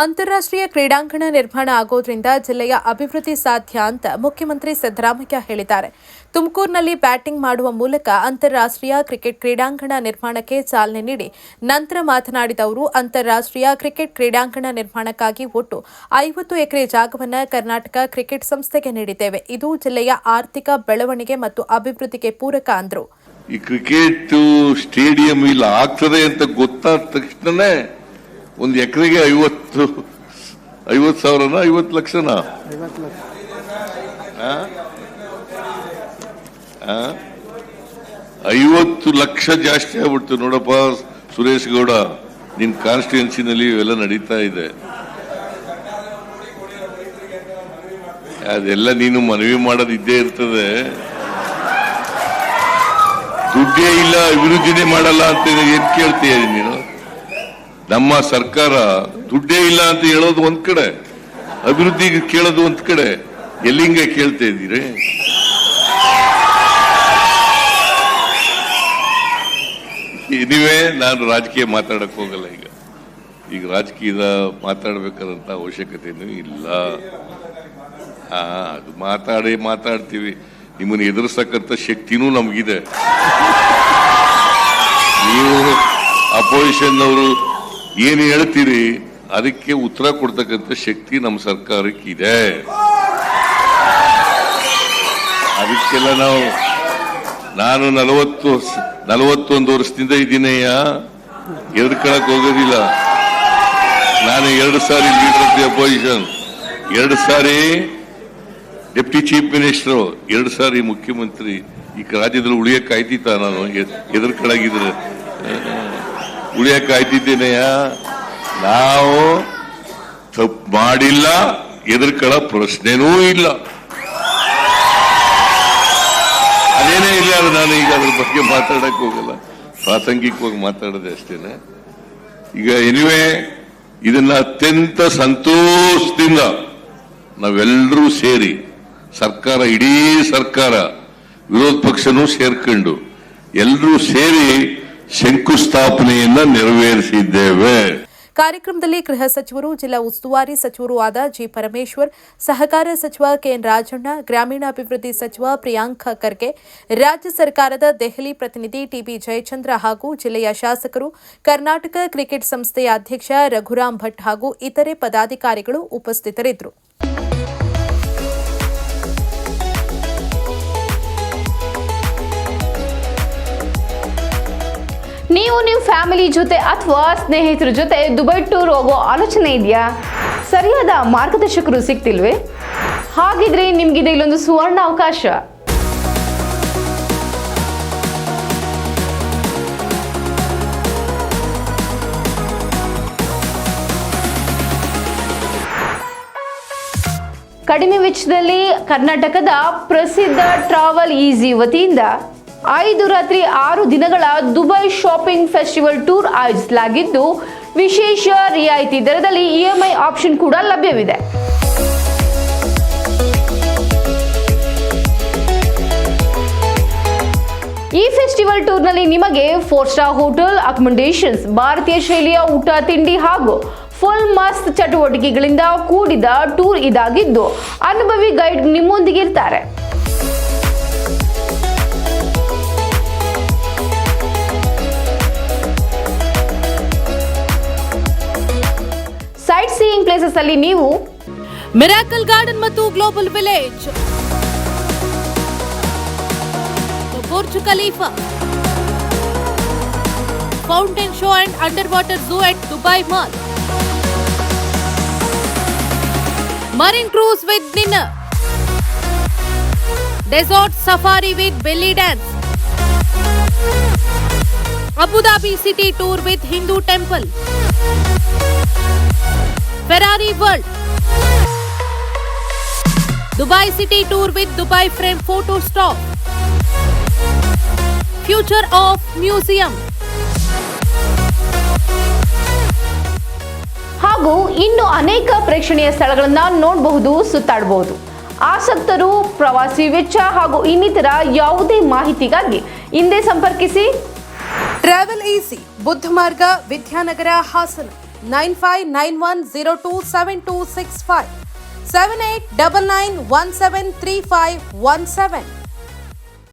ಅಂತಾರಾಷ್ಟ್ರೀಯ ಕ್ರೀಡಾಂಗಣ ನಿರ್ಮಾಣ ಆಗೋದ್ರಿಂದ ಜಿಲ್ಲೆಯ ಅಭಿವೃದ್ಧಿ ಸಾಧ್ಯ ಅಂತ ಮುಖ್ಯಮಂತ್ರಿ ಸಿದ್ದರಾಮಯ್ಯ ಹೇಳಿದ್ದಾರೆ. ತುಮಕೂರಿನಲ್ಲಿ ಬ್ಯಾಟಿಂಗ್ ಮಾಡುವ ಮೂಲಕ ಅಂತಾರಾಷ್ಟ್ರೀಯ ಕ್ರಿಕೆಟ್ ಕ್ರೀಡಾಂಗಣ ನಿರ್ಮಾಣಕ್ಕೆ ಚಾಲನೆ ನೀಡಿ ನಂತರ ಮಾತನಾಡಿದ ಅವರು ಅಂತಾರಾಷ್ಟ್ರೀಯ ಕ್ರಿಕೆಟ್ ಕ್ರೀಡಾಂಗಣ ನಿರ್ಮಾಣಕ್ಕಾಗಿ ಒಟ್ಟು ಐವತ್ತು ಎಕರೆ ಜಾಗವನ್ನು ಕರ್ನಾಟಕ ಕ್ರಿಕೆಟ್ ಸಂಸ್ಥೆಗೆ ನೀಡಿದ್ದೇವೆ. ಇದು ಜಿಲ್ಲೆಯ ಆರ್ಥಿಕ ಬೆಳವಣಿಗೆ ಮತ್ತು ಅಭಿವೃದ್ಧಿಗೆ ಪೂರಕ ಅಂದರು. ಈ ಕ್ರಿಕೆಟ್ ಸ್ಟೇಡಿಯಂ ಇಲ್ಲ ಆಗ್ತದೆ ಅಂತ ಗೊತ್ತಾದ ತಕ್ಷಣನೇ ಒಂದು ಎಕರೆಗೆ ಐವತ್ತು ಐವತ್ತು ಸಾವಿರನ ಐವತ್ತು ಲಕ್ಷನ? ಐವತ್ತು ಲಕ್ಷ. ಜಾಸ್ತಿ ಆಗ್ಬಿಡ್ತು. ನೋಡಪ್ಪ ಸುರೇಶ್ ಗೌಡ ನಿಮ್ ಕಾನ್ಸ್ಟಿಟ್ಯೂನ್ಸಿನಲ್ಲಿ ಇವೆಲ್ಲ ನಡೀತಾ ಇದೆ. ಅದೆಲ್ಲ ನೀನು ಮನವಿ ಮಾಡೋದು ಇದ್ದೇ ಇರ್ತದೆ. ದುಡ್ಡೇ ಇಲ್ಲ ಅಭಿವೃದ್ಧಿನೇ ಮಾಡಲ್ಲ ಅಂತ ಏನ್ ಕೇಳ್ತೀಯ ನೀನು? ನಮ್ಮ ಸರ್ಕಾರ ದುಡ್ಡೇ ಇಲ್ಲ ಅಂತ ಹೇಳೋದು ಒಂದ್ ಕಡೆ ಅಭಿವೃದ್ಧಿಗೆ ಕೇಳೋದು ಒಂದ್ ಕಡೆ. ಎಲ್ಲಿಂಗ ಕೇಳ್ತಾ ಇದ್ದೀರಿ? ನೀವೇ ನಾನು ರಾಜಕೀಯ ಮಾತಾಡಕ್ ಹೋಗಲ್ಲ ಈಗ. ಈಗ ರಾಜಕೀಯದ ಮಾತಾಡ್ಬೇಕಾದಂತ ಅವಶ್ಯಕತೆನೂ ಇಲ್ಲ. ಹಾ, ಅದು ಮಾತಾಡಿ ಮಾತಾಡ್ತೀವಿ. ನಿಮ್ಮನ್ನು ಎದುರಿಸಕ್ಕಂತ ಶಕ್ತಿನೂ ನಮಗಿದೆ. ನೀವು ಅಪೋಸಿಷನ್ ಅವರು ಏನು ಹೇಳ್ತೀರಿ? ಅದಕ್ಕೆ ಉತ್ತರ ಕೊಡ್ತಕ್ಕಂಥ ಶಕ್ತಿ ನಮ್ಮ ಸರ್ಕಾರಕ್ಕೆ ಇದೆ ಅದಕ್ಕೆಲ್ಲ ನಾವು, ನಾನು ನಲವತ್ತು ನಲವತ್ತೊಂದು ವರ್ಷದಿಂದ ಇದ್ದೀನಯ್ಯ. ಎದ್ರಕಳಕ್ ಹೋಗೋದಿಲ್ಲ. ನಾನು ಎರಡು ಸಾರಿ ಲೀಡರ್ ಆಫ್ ದಿ ಅಪೋಸಿಷನ್. ಎರಡು ಸಾರಿ ಡೆಪ್ಟಿ ಚೀಫ್ ಮಿನಿಸ್ಟರ್, ಎರಡು ಸಾರಿ ಮುಖ್ಯಮಂತ್ರಿ. ಈ ರಾಜ್ಯದಲ್ಲಿ ಉಳಿಯಕ್ಕೆ ಆಯ್ತಿತ್ತ ನಾನು ಎದುರ್ಕಳಾಗಿದ್ರೆ. ಉಳಿಯಕ್ಕೆ ಆಯ್ತಿದ್ದೇನೆಯ ನಾವು ತಪ್ಪು ಮಾಡಿಲ್ಲ ಎದುರ್ಕಳ ಪ್ರಶ್ನೆನೂ ಇಲ್ಲ. ಅದೇನೇ ಇಲ್ಲ ನಾನು ಈಗ ಅದ್ರ ಬಗ್ಗೆ ಮಾತಾಡಕ್ ಹೋಗಲ್ಲ. ಪ್ರಾಸಂಗಿಕವಾಗಿ ಮಾತಾಡದೆ ಅಷ್ಟೇನೆ. ಈಗ ಎನಿವೆ ಇದನ್ನ ಅತ್ಯಂತ ಸಂತೋಷದಿಂದ ನಾವೆಲ್ಲರೂ ಸೇರಿ, ಸರ್ಕಾರ, ಇಡೀ ಸರ್ಕಾರ, ವಿರೋಧ ಪಕ್ಷನೂ ಸೇರ್ಕೊಂಡು, ಎಲ್ಲರೂ ಸೇರಿ ಶಂಕುಸ್ಥಾಪನೆಯನ್ನ ನೆರವೇರಿಸಿದ್ದೇವೆ. ಕಾರ್ಯಕ್ರಮದಲ್ಲಿ ಗೃಹ ಸಚಿವರು, ಜಿಲ್ಲಾ ಉಸ್ತುವಾರಿ ಸಚಿವರೂ ಆದ ಜಿ ಪರಮೇಶ್ವರ್, ಸಹಕಾರ ಸಚಿವ ಕೆಎನ್ ರಾಜಣ್ಣ, ಗ್ರಾಮೀಣಾಭಿವೃದ್ಧಿ ಸಚಿವ ಪ್ರಿಯಾಂಕ ಖರ್ಗೆ, ರಾಜ್ಯ ಸರ್ಕಾರದ ದೆಹಲಿ ಪ್ರತಿನಿಧಿ ಟಿಬಿ ಜಯಚಂದ್ರ ಹಾಗೂ ಜಿಲ್ಲೆಯ ಶಾಸಕರು, ಕರ್ನಾಟಕ ಕ್ರಿಕೆಟ್ ಸಂಸ್ಥೆಯ ಅಧ್ಯಕ್ಷ ರಘುರಾಮ್ ಭಟ್ ಹಾಗೂ ಇತರೆ ಪದಾಧಿಕಾರಿಗಳು ಉಪಸ್ಥಿತರಿದ್ದರು. ನೀವು ನಿಮ್ಮ ಫ್ಯಾಮಿಲಿ ಜೊತೆ ಅಥವಾ ಸ್ನೇಹಿತರ ಜೊತೆ ದುಬೈ ಟೂರ್ ಹೋಗೋ ಆಲೋಚನೆ ಇದೆಯಾ? ಸರಿಯಾದ ಮಾರ್ಗದರ್ಶಕರು ಸಿಗ್ತಿಲ್ವೇ? ಹಾಗಿದ್ರೆ ನಿಮ್ಗಿದೆ ಇಲ್ಲೊಂದು ಸುವರ್ಣ ಅವಕಾಶ. ಕಡಿಮೆ ವೆಚ್ಚದಲ್ಲಿ ಕರ್ನಾಟಕದ ಪ್ರಸಿದ್ಧ ಟ್ರಾವೆಲ್ ಈಸಿ ವತಿಯಿಂದ ಐದು ರಾತ್ರಿ ಆರು ದಿನಗಳ ದುಬೈ ಶಾಪಿಂಗ್ ಫೆಸ್ಟಿವಲ್ ಟೂರ್ ಆಯೋಜಿಸಲಾಗಿದ್ದು, ವಿಶೇಷ ರಿಯಾಯಿತಿ ದರದಲ್ಲಿ ಇಎಂಐ ಆಪ್ಷನ್ ಕೂಡ ಲಭ್ಯವಿದೆ. ಈ ಫೆಸ್ಟಿವಲ್ ಟೂರ್ನಲ್ಲಿ ನಿಮಗೆ ಫೋರ್ ಸ್ಟಾರ್ ಹೋಟೆಲ್, ಅಕಮಂಡೇಷನ್ಸ್, ಭಾರತೀಯ ಶೈಲಿಯ ಊಟ, ತಿಂಡಿ ಹಾಗೂ ಫುಲ್ ಮಸ್ತ್ ಚಟುವಟಿಕೆಗಳಿಂದ ಕೂಡಿದ ಟೂರ್ ಇದಾಗಿದ್ದು, ಅನುಭವಿ ಗೈಡ್ ನಿಮ್ಮೊಂದಿಗೆ ಇರ್ತಾರೆ ಪ್ಲೇಸಸ್ ಅಲ್ಲಿ ನೀವು ಮಿರಾಕಲ್ ಗಾರ್ಡನ್ ಮತ್ತು global village Burj Khalifa fountain show and underwater zoo at Dubai mall marine cruise with dinner desert safari with belly dance Abu Dhabi city tour with Hindu temple Ferrari World Dubai city tour with Dubai Frame photo stop Future of Museum ಹಾಗೂ ಇನ್ನು ಅನೇಕ ಪ್ರೇಕ್ಷಣೀಯ ಸ್ಥಳಗಳನ್ನ ನೋಡಬಹುದು ಸುತ್ತಾಡಬಹುದು. ಆಸಕ್ತರು ಪ್ರವಾಸಿ ವೆಚ್ಚ ಹಾಗೂ ಇನ್ನಿತರ ಯಾವುದೇ ಮಾಹಿತಿಗಾಗಿ ಹಿಂದೆ ಸಂಪರ್ಕಿಸಿ. ಟ್ರಾವೆಲ್ ಈಸಿ ಬುದ್ಧ ಮಾರ್ಗ Vidyanagar Hassan. nine five nine one zero two seven two six five seven eight double nine one seven three five one seven